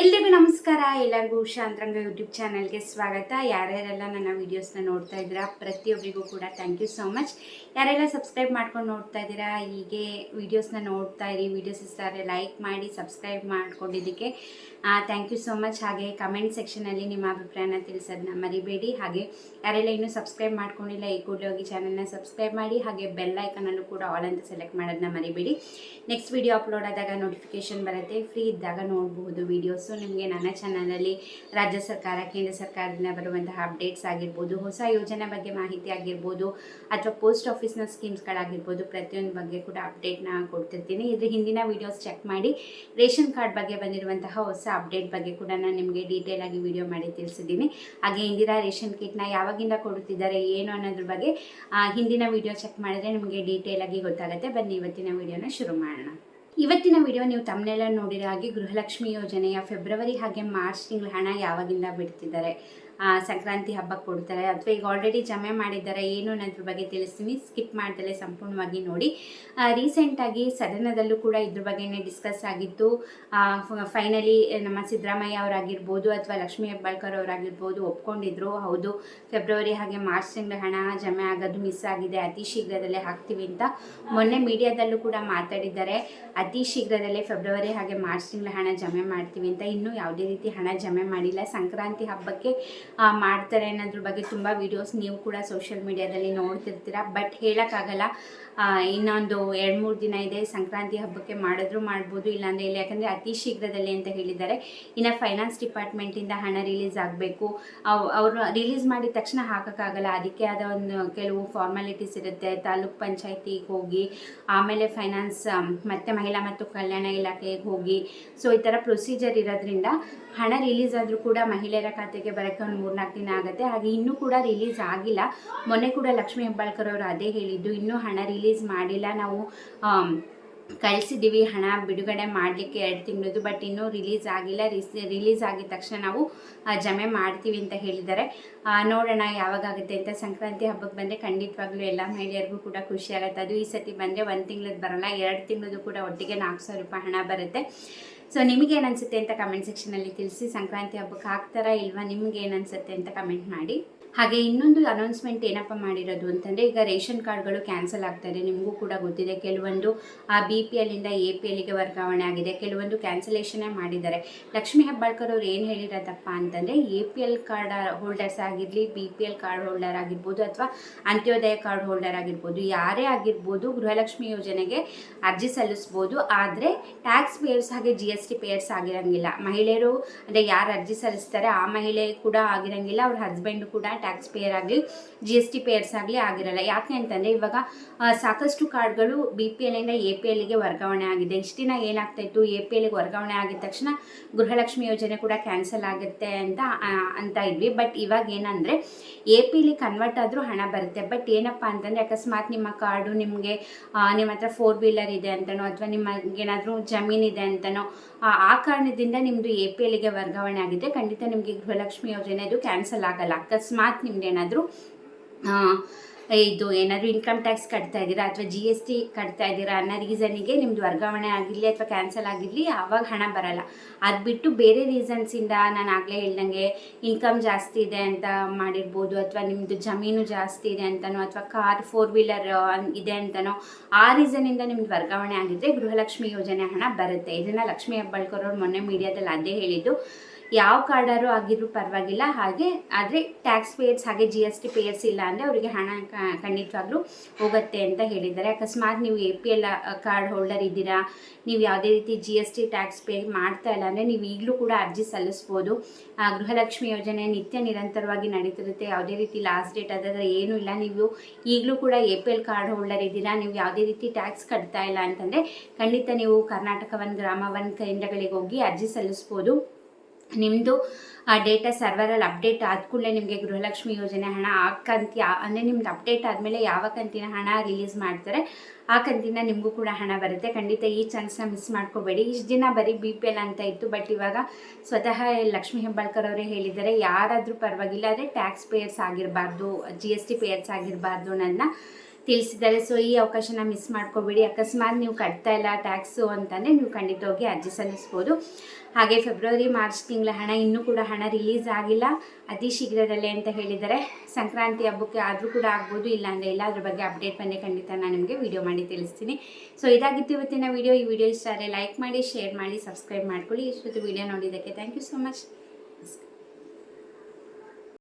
ಎಲ್ರಿಗೂ ನಮಸ್ಕಾರ. ಎಲ್ಲರಿಗೂ ಉಷಾ ಅಂತರಂಗ ಯೂಟ್ಯೂಬ್ ಚಾನಲ್ಗೆ ಸ್ವಾಗತ. ಯಾರ್ಯಾರೆಲ್ಲ ನನ್ನ ವೀಡಿಯೋಸ್ನ ನೋಡ್ತಾ ಇದ್ದೀರಾ, ಪ್ರತಿಯೊಬ್ಬರಿಗೂ ಕೂಡ ಥ್ಯಾಂಕ್ ಯು ಸೋ ಮಚ್ ಯಾರೆಲ್ಲ ಸಬ್ಸ್ಕ್ರೈಬ್ ಮಾಡ್ಕೊಂಡು ನೋಡ್ತಾ ಇದ್ದೀರಾ, ಹೀಗೆ ವೀಡಿಯೋಸ್ನ ನೋಡ್ತಾ ಇರಿ ವೀಡಿಯೋಸ್ ಇಸ್ತಾರೆ ಲೈಕ್ ಮಾಡಿ ಸಬ್ಸ್ಕ್ರೈಬ್ ಮಾಡ್ಕೊಂಡಿದ್ದಕ್ಕೆ ಥ್ಯಾಂಕ್ ಯು ಸೋ ಮಚ್ ಹಾಗೆ ಕಮೆಂಟ್ ಸೆಕ್ಷನಲ್ಲಿ ನಿಮ್ಮ ಅಭಿಪ್ರಾಯನ ತಿಳಿಸೋದನ್ನ ಮರಿಬೇಡಿ. ಹಾಗೆ ಯಾರೆಲ್ಲ ಇನ್ನೂ ಸಬ್ಸ್ಕ್ರೈಬ್ ಮಾಡ್ಕೊಂಡಿಲ್ಲ, ಈ ಕೂಡಲೇ ಹೋಗಿ ಚಾನಲ್ನ ಸಬ್ಸ್ಕ್ರೈಬ್ ಮಾಡಿ, ಹಾಗೆ ಬೆಲ್ ಐಕನಲ್ಲೂ ಕೂಡ ಆಲ್ ಅಂತ ಸೆಲೆಕ್ಟ್ ಮಾಡೋದನ್ನ ಮರಿಬೇಡಿ. ನೆಕ್ಸ್ಟ್ ವಿಡಿಯೋ ಅಪ್ಲೋಡ್ ಆದಾಗ ನೋಟಿಫಿಕೇಶನ್ ಬರುತ್ತೆ. ಫ್ರೀ ಇದ್ದಾಗ ನೋಡಬಹುದು ವೀಡಿಯೋಸು ನಿಮಗೆ ನನ್ನ ಚಾನಲಲ್ಲಿ ರಾಜ್ಯ ಸರ್ಕಾರ, ಕೇಂದ್ರ ಸರ್ಕಾರದಿಂದ ಬರುವಂತಹ ಅಪ್ಡೇಟ್ಸ್ ಆಗಿರ್ಬೋದು, ಹೊಸ ಯೋಜನೆ ಬಗ್ಗೆ ಮಾಹಿತಿ ಆಗಿರ್ಬೋದು, ಅಥವಾ ಪೋಸ್ಟ್ ಆಫೀಸ್ನ ಸ್ಕೀಮ್ಸ್ಗಳಾಗಿರ್ಬೋದು, ಪ್ರತಿಯೊಂದು ಬಗ್ಗೆ ಕೂಡ ಅಪ್ಡೇಟ್ನ ಕೊಡ್ತಿರ್ತೀನಿ. ಇದ್ರ ಹಿಂದಿನ ವೀಡಿಯೋಸ್ ಚೆಕ್ ಮಾಡಿ, ರೇಷನ್ ಕಾರ್ಡ್ ಬಗ್ಗೆ ಬಂದಿರುವಂತಹ ಹೊಸ ಅಪ್ಡೇಟ್ ಬಗ್ಗೆ ಕೂಡ ನಾನು ನಿಮಗೆ ಡೀಟೇಲ್ ಆಗಿ ವಿಡಿಯೋ ಮಾಡಿ ತಿಳಿಸಿದ್ದೀನಿ. ಹಾಗೆ ಇಂದಿರಾ ರೇಷನ್ ಕಿಟ್ನ ಯಾವಾಗಿಂದ ಕೊಡುತ್ತಿದ್ದಾರೆ, ಏನು ಅನ್ನೋದ್ರ ಬಗ್ಗೆ ಹಿಂದಿನ ವಿಡಿಯೋ ಚೆಕ್ ಮಾಡಿದ್ರೆ ನಿಮಗೆ ಡೀಟೇಲ್ ಆಗಿ ಗೊತ್ತಾಗುತ್ತೆ. ಬನ್ನಿ, ಇವತ್ತಿನ ವಿಡಿಯೋನ ಶುರು ಮಾಡೋಣ. ಇವತ್ತಿನ ವಿಡಿಯೋ ನೀವು ತಮ್ಮನೆಲ್ಲ ನೋಡಿರೋ ಹಾಗೆ ಗೃಹಲಕ್ಷ್ಮಿ ಯೋಜನೆಯ ಫೆಬ್ರವರಿ ಹಾಗೆ ಮಾರ್ಚ್ ತಿಂಗಳ ಹಣ ಯಾವಾಗಿಂದ ಬಿಡ್ತಿದ್ದಾರೆ? ಸಂಕ್ರಾಂತಿ ಹಬ್ಬಕ್ಕೆ ಕೊಡ್ತಾರೆ. ಅಥವಾ ಈಗ ಆಲ್ರೆಡಿ ಜಮೆ ಮಾಡಿದ್ದಾರೆ, ಏನು ಅನ್ನೋದ್ರ ಬಗ್ಗೆ ತಿಳಿಸ್ತೀನಿ. ಸ್ಕಿಪ್ ಮಾಡ್ದಲೆ ಸಂಪೂರ್ಣವಾಗಿ ನೋಡಿ. ರೀಸೆಂಟಾಗಿ ಸದನದಲ್ಲೂ ಕೂಡ ಇದ್ರ ಬಗ್ಗೆನೇ ಡಿಸ್ಕಸ್ ಆಗಿತ್ತು. ಫೈನಲಿ ನಮ್ಮ ಸಿದ್ದರಾಮಯ್ಯ ಅವರಾಗಿರ್ಬೋದು ಅಥವಾ ಲಕ್ಷ್ಮೀ ಹೆಬ್ಬಾಳ್ಕರ್ ಅವರಾಗಿರ್ಬೋದು ಒಪ್ಕೊಂಡಿದ್ರು. ಹೌದು ಫೆಬ್ರವರಿ ಹಾಗೆ ಮಾರ್ಚ್ ತಿಂಗಳ ಹಣ ಜಮೆ ಆಗೋದು ಮಿಸ್ ಆಗಿದೆ. ಅತಿ ಶೀಘ್ರದಲ್ಲೇ ಹಾಕ್ತೀವಿ ಅಂತ ಮೊನ್ನೆ ಮೀಡಿಯಾದಲ್ಲೂ ಕೂಡ ಮಾತಾಡಿದ್ದಾರೆ. ಅತಿ ಶೀಘ್ರದಲ್ಲೇ ಫೆಬ್ರವರಿ ಹಾಗೆ ಮಾರ್ಚ್ ತಿಂಗಳ ಹಣ ಜಮೆ ಮಾಡ್ತೀವಿ ಅಂತ. ಇನ್ನೂ ಯಾವುದೇ ರೀತಿ ಹಣ ಜಮೆ ಮಾಡಿಲ್ಲ. ಸಂಕ್ರಾಂತಿ ಹಬ್ಬಕ್ಕೆ ಮಾಡ್ತಾರೆ ಅನ್ನೋದ್ರ ಬಗ್ಗೆ ತುಂಬ ವಿಡಿಯೋಸ್ ನೀವು ಕೂಡ ಸೋಷಿಯಲ್ ಮೀಡಿಯಾದಲ್ಲಿ ನೋಡ್ತಿರ್ತೀರ. ಬಟ್ ಹೇಳೋಕ್ಕಾಗಲ್ಲ ಇನ್ನೊಂದು ಎರಡು ಮೂರು ದಿನ ಇದೆ, ಸಂಕ್ರಾಂತಿ ಹಬ್ಬಕ್ಕೆ ಮಾಡಿದ್ರು ಮಾಡ್ಬೋದು, ಇಲ್ಲಾಂದರೆ ಇಲ್ಲ. ಯಾಕಂದರೆ ಅತಿ ಶೀಘ್ರದಲ್ಲಿ ಅಂತ ಹೇಳಿದ್ದಾರೆ. ಇನ್ನು ಫೈನಾನ್ಸ್ ಡಿಪಾರ್ಟ್ಮೆಂಟಿಂದ ಹಣ ರಿಲೀಸ್ ಆಗಬೇಕು. ಅವರು ರಿಲೀಸ್ ಮಾಡಿದ ತಕ್ಷಣ ಹಾಕೋಕ್ಕಾಗಲ್ಲ. ಅದಕ್ಕೆ ಆದ ಒಂದು ಕೆಲವು ಫಾರ್ಮಾಲಿಟೀಸ್ ಇರುತ್ತೆ. ತಾಲೂಕ್ ಪಂಚಾಯತಿಗೆ ಹೋಗಿ, ಆಮೇಲೆ ಫೈನಾನ್ಸ್ ಮತ್ತು ಮಹಿಳಾ ಮತ್ತು ಕಲ್ಯಾಣ ಇಲಾಖೆಗೆ ಹೋಗಿ. ಸೊ ಈ ಥರ ಪ್ರೊಸೀಜರ್ ಇರೋದ್ರಿಂದ ಹಣ ರಿಲೀಸ್ ಆದರೂ ಕೂಡ ಮಹಿಳೆಯರ ಖಾತೆಗೆ ಬರೋಕ್ಕೆ ಒಂದು ಮೂರ್ನಾಲ್ಕು ದಿನ ಆಗುತ್ತೆ. ಹಾಗೆ ಇನ್ನೂ ಕೂಡ ರಿಲೀಸ್ ಆಗಿಲ್ಲ. ಮೊನ್ನೆ ಕೂಡ ಲಕ್ಷ್ಮೀ ಹೆಬ್ಬಾಳ್ಕರ್ ಅವರು ಅದೇ ಹೇಳಿದ್ದು, ಇನ್ನೂ ಹಣ ರಿಲೀಸ್ ಮಾಡಿಲ್ಲ. ನಾವು ಕಳಿಸಿದ್ದೀವಿ ಹಣ ಬಿಡುಗಡೆ ಮಾಡಲಿಕ್ಕೆ ಎರಡು ತಿಂಗಳದ್ದು ಬಟ್ ಇನ್ನೂ ರಿಲೀಸ್ ಆಗಿಲ್ಲ. ರಿಲೀಸ್ ಆಗಿದ ತಕ್ಷಣ ನಾವು ಜಮೆ ಮಾಡ್ತೀವಿ ಅಂತ ಹೇಳಿದ್ದಾರೆ. ನೋಡೋಣ ಯಾವಾಗುತ್ತೆ ಅಂತ ಸಂಕ್ರಾಂತಿ ಹಬ್ಬಕ್ಕೆ ಬಂದರೆ ಖಂಡಿತವಾಗ್ಲೂ ಎಲ್ಲ ಮಹಿಳೆಯರಿಗೂ ಕೂಡ ಖುಷಿ ಆಗುತ್ತೆ. ಅದು ಈ ಸತಿ ಬಂದರೆ ಒಂದು ತಿಂಗಳದ್ದು ಬರೋಲ್ಲ, ಎರಡು ತಿಂಗಳದ್ದು ಕೂಡ ಒಟ್ಟಿಗೆ ನಾಲ್ಕು ಸಾವಿರ ರೂಪಾಯಿ ಹಣ ಬರುತ್ತೆ. ಸೊ ನಿಮಗೇನು ಅನಿಸುತ್ತೆ ಅಂತ ಕಮೆಂಟ್ ಸೆಕ್ಷನಲ್ಲಿ ತಿಳಿಸಿ. ಸಂಕ್ರಾಂತಿ ಹಬ್ಬಕ್ಕೆ ಹಾಕ್ತಾರಾ ಇಲ್ವಾ? ನಿಮ್ಗೆ ಏನು ಅನಿಸುತ್ತೆ ಅಂತ ಕಮೆಂಟ್ ಮಾಡಿ. ಹಾಗೆ ಇನ್ನೊಂದು ಅನೌನ್ಸ್ಮೆಂಟ್ ಏನಪ್ಪ ಮಾಡಿರೋದು ಅಂತಂದರೆ, ಈಗ ರೇಷನ್ ಕಾರ್ಡ್ಗಳು ಕ್ಯಾನ್ಸಲ್ ಆಗ್ತಾಯಿದೆ ನಿಮಗೂ ಕೂಡ ಗೊತ್ತಿದೆ, ಕೆಲವೊಂದು, ಆ ಬಿ ಪಿ ಎಲ್ಲಿಂದ ಎ ಪಿ ಎಲ್ಲಿಗೆ ವರ್ಗಾವಣೆ ಆಗಿದೆ. ಕೆಲವೊಂದು ಕ್ಯಾನ್ಸಲೇಷನೇ ಮಾಡಿದ್ದಾರೆ. ಲಕ್ಷ್ಮಿ ಹೆಬ್ಬಾಳ್ಕರ್ ಅವ್ರು ಏನು ಹೇಳಿರೋದಪ್ಪ ಅಂತಂದರೆ A P L card holders ಆಗಿರಲಿ B P L card holder ಆಗಿರ್ಬೋದು ಅಥವಾ ಅಂತ್ಯೋದಯ ಕಾರ್ಡ್ ಹೋಲ್ಡರ್ ಆಗಿರ್ಬೋದು, ಯಾರೇ ಆಗಿರ್ಬೋದು ಗೃಹಲಕ್ಷ್ಮಿ ಯೋಜನೆಗೆ ಅರ್ಜಿ ಸಲ್ಲಿಸ್ಬೋದು. ಆದರೆ ಟ್ಯಾಕ್ಸ್ ಪೇಯರ್ಸ್ ಹಾಗೆ ಜಿ ಎಸ್ ಟಿ ಪೇಯರ್ಸ್ ಆಗಿರಂಗಿಲ್ಲ. ಮಹಿಳೆಯರು ಅಂದರೆ ಯಾರು ಅರ್ಜಿ ಸಲ್ಲಿಸ್ತಾರೆ, ಆ ಮಹಿಳೆ ಕೂಡ ಆಗಿರಂಗಿಲ್ಲ, ಅವ್ರ ಹಸ್ಬೆಂಡ್ ಕೂಡ ಟ್ಯಾಕ್ಸ್ ಪೇಯರ್ ಆಗಲಿ ಜಿ ಎಸ್ ಟಿ ಪೇಯರ್ಸ್ ಆಗಲಿ ಆಗಿರಲ್ಲ. ಯಾಕೆ ಅಂತಂದರೆ ಇವಾಗ ಸಾಕಷ್ಟು ಕಾರ್ಡ್ಗಳು ಬಿ ಪಿ ಎಲ್ಲಿಂದ ಎ ಪಿ ಎಲ್ಗೆ ವರ್ಗಾವಣೆ ಆಗಿದೆ. ಇಷ್ಟು ದಿನ ಏನಾಗ್ತಾಯಿತ್ತು? ಎ ಪಿ ಎಲ್ಗೆ ವರ್ಗಾವಣೆ ಆಗಿದ ತಕ್ಷಣ ಗೃಹಲಕ್ಷ್ಮಿ ಯೋಜನೆ ಕೂಡ ಕ್ಯಾನ್ಸಲ್ ಆಗುತ್ತೆ ಅಂತ ಅಂತ ಇದ್ವಿ. ಬಟ್ ಇವಾಗ ಏನಂದರೆ ಎ ಪಿ ಎಲ್ಲಿ ಕನ್ವರ್ಟ್ ಆದರೂ ಹಣ ಬರುತ್ತೆ. ಬಟ್ ಏನಪ್ಪ ಅಂತಂದರೆ, ಅಕಸ್ಮಾತ್ ನಿಮ್ಮ ಕಾರ್ಡು ನಿಮಗೆ ನಿಮ್ಮ ಹತ್ರ ಫೋರ್ ವೀಲರ್ ಇದೆ ಅಂತನೋ, ಅಥವಾ ನಿಮಗೇನಾದರೂ ಜಮೀನಿದೆ ಅಂತನೋ, ಆ ಕಾರಣದಿಂದ ನಿಮ್ಮದು ಎ ಪಿ ಎಲ್ಗೆ ವರ್ಗಾವಣೆ ಆಗಿದೆ. ಖಂಡಿತ ನಿಮಗೆ ಗೃಹಲಕ್ಷ್ಮಿ ಯೋಜನೆ ಅದು ಕ್ಯಾನ್ಸಲ್ ಆಗಲ್ಲ. ಅಕಸ್ಮಾತ್ ನಿಮ್ದೇನಾದರೂ ಇದು ಏನಾದರೂ ಇನ್ಕಮ್ ಟ್ಯಾಕ್ಸ್ ಕಟ್ತಾ ಇದ್ದೀರಾ ಅಥವಾ ಜಿ ಎಸ್ ಟಿ ಕಟ್ತಾ ಇದ್ದೀರಾ ಅನ್ನೋ ರೀಸನಿಗೆ ನಿಮ್ಮದು ವರ್ಗಾವಣೆ ಆಗಿರಲಿ ಅಥವಾ ಕ್ಯಾನ್ಸಲ್ ಆಗಿರಲಿ ಆವಾಗ ಹಣ ಬರಲ್ಲ. ಅದು ಬಿಟ್ಟು ಬೇರೆ ರೀಸನ್ಸಿಂದ ನಾನು ಆಗಲೇ ಹೇಳ್ದಂಗೆ ಇನ್ಕಮ್ ಜಾಸ್ತಿ ಇದೆ ಅಂತ ಮಾಡಿರ್ಬೋದು ಅಥವಾ ನಿಮ್ಮದು ಜಮೀನು ಜಾಸ್ತಿ ಇದೆ ಅಂತನೋ ಅಥವಾ ಕಾರ್ ಫೋರ್ ವೀಲರ್ ಇದೆ ಅಂತನೋ, ಆ ರೀಸನಿಂದ ನಿಮ್ದು ವರ್ಗಾವಣೆ ಆಗಿದ್ದರೆ ಗೃಹಲಕ್ಷ್ಮಿ ಯೋಜನೆ ಹಣ ಬರುತ್ತೆ. ಇದನ್ನು ಲಕ್ಷ್ಮೀ ಹಬ್ಬಳ್ಕರ್ ಅವ್ರು ಮೊನ್ನೆ ಮೀಡಿಯಾದಲ್ಲಿ ಅದೇ ಹೇಳಿದ್ದು. ಯಾವ ಕಾರ್ಡರು ಆಗಿದ್ರು ಪರವಾಗಿಲ್ಲ. ಹಾಗೆ ಆದರೆ ಟ್ಯಾಕ್ಸ್ ಪೇಯರ್ಸ್ ಹಾಗೆ ಜಿ ಎಸ್ ಟಿ ಪೇಯರ್ಸ್ ಇಲ್ಲ ಅಂದರೆ ಅವರಿಗೆ ಹಣ ಖಂಡಿತವಾಗ್ಲೂ ಹೋಗುತ್ತೆ ಅಂತ ಹೇಳಿದ್ದಾರೆ. ಅಕಸ್ಮಾತ್ ನೀವು A P L card holder ಇದ್ದೀರಾ? ನೀವು ಯಾವುದೇ ರೀತಿ G S T tax pay ಮಾಡ್ತಾ ಇಲ್ಲ ಅಂದರೆ ನೀವು ಈಗಲೂ ಕೂಡ ಅರ್ಜಿ ಸಲ್ಲಿಸ್ಬೋದು. ಗೃಹಲಕ್ಷ್ಮಿ ಯೋಜನೆ ನಿತ್ಯ ನಿರಂತರವಾಗಿ ನಡೀತಿರುತ್ತೆ. ಯಾವುದೇ ರೀತಿ ಲಾಸ್ಟ್ ಡೇಟ್ ಅದರ ಏನೂ ಇಲ್ಲ. ನೀವು ಈಗಲೂ ಕೂಡ A P L card holder ಇದ್ದೀರಾ? ನೀವು ಯಾವುದೇ ರೀತಿ ಟ್ಯಾಕ್ಸ್ ಕಟ್ತಾ ಇಲ್ಲ ಅಂತಂದರೆ ಖಂಡಿತ ನೀವು ಕರ್ನಾಟಕ ಒಂದು, ಗ್ರಾಮ ಒನ್ ಕೇಂದ್ರಗಳಿಗೆ ಹೋಗಿ ಅರ್ಜಿ ಸಲ್ಲಿಸ್ಬೋದು. ನಿಮ್ಮದು ಆ ಡೇಟಾ ಸರ್ವರಲ್ಲಿ ಅಪ್ಡೇಟ್ ಆದ ಕೂಡಲೇ ನಿಮಗೆ ಗೃಹಲಕ್ಷ್ಮಿ ಯೋಜನೆ ಹಣ ಆ ಕಂತಿ ಅಂದರೆ ನಿಮ್ದು ಅಪ್ಡೇಟ್ ಆದಮೇಲೆ ಯಾವ ಕಂತಿನ ಹಣ ರಿಲೀಸ್ ಮಾಡ್ತಾರೆ, ಆ ಕಂತಿನ ನಿಮಗೂ ಕೂಡ ಹಣ ಬರುತ್ತೆ. ಖಂಡಿತ ಈ ಚಾನ್ಸ್ನ ಮಿಸ್ ಮಾಡ್ಕೋಬೇಡಿ. ಇಷ್ಟು ದಿನ ಬರೀ ಬಿ ಪಿ ಎಲ್ ಅಂತ ಇತ್ತು ಬಟ್ ಇವಾಗ ಸ್ವತಃ ಲಕ್ಷ್ಮೀ ಹೆಬ್ಬಾಳ್ಕರ್ ಅವರೇ ಹೇಳಿದ್ದಾರೆ, ಯಾರಾದರೂ ಪರವಾಗಿಲ್ಲ ಅಂದರೆ ಟ್ಯಾಕ್ಸ್ ಪೇಯರ್ಸ್ ಆಗಿರಬಾರ್ದು ಜಿ ಎಸ್ ಟಿ ಪೇಯರ್ಸ್ ಆಗಿರಬಾರ್ದು ಅನ್ನೋದನ್ನ ತಿಳಿಸಿದ್ದಾರೆ. ಸೊ ಈ ಅವಕಾಶನ ಮಿಸ್ ಮಾಡ್ಕೋಬೇಡಿ. ಅಕಸ್ಮಾತ್ ನೀವು ಕಟ್ತಾ ಇಲ್ಲ ಟ್ಯಾಕ್ಸು ಅಂತಂದರೆ ನೀವು ಖಂಡಿತವಾಗಿ ಅರ್ಜಿ ಸಲ್ಲಿಸ್ಬೋದು. ಹಾಗೆ ಫೆಬ್ರವರಿ ಮಾರ್ಚ್ ತಿಂಗಳ ಹಣ ಇನ್ನೂ ಕೂಡ ಹಣ ರಿಲೀಸ್ ಆಗಿಲ್ಲ. ಅತಿ ಶೀಘ್ರದಲ್ಲೇ ಅಂತ ಹೇಳಿದ್ದಾರೆ. ಸಂಕ್ರಾಂತಿ ಹಬ್ಬಕ್ಕೆ ಆದರೂ ಕೂಡ ಆಗ್ಬೋದು ಇಲ್ಲ ಅಂದರೆ ಇಲ್ಲ. ಅದ್ರ ಬಗ್ಗೆ ಅಪ್ಡೇಟ್ ಬಂದರೆ ಖಂಡಿತ ನಾನು ನಿಮಗೆ ವಿಡಿಯೋ ಮಾಡಿ ತಿಳಿಸ್ತೀನಿ. ಸೊ ಇದಾಗಿತ್ತು ಇವತ್ತಿನ ವಿಡಿಯೋ ಈ ವಿಡಿಯೋ ಇಷ್ಟ ಆದರೆ ಲೈಕ್ ಮಾಡಿ ಶೇರ್ ಮಾಡಿ ಸಬ್ಸ್ಕ್ರೈಬ್ ಮಾಡ್ಕೊಳ್ಳಿ. ಇಷ್ಟೊತ್ತು ವಿಡಿಯೋ ನೋಡಿದ್ದಕ್ಕೆ ಥ್ಯಾಂಕ್ ಯು ಸೊ ಮಚ್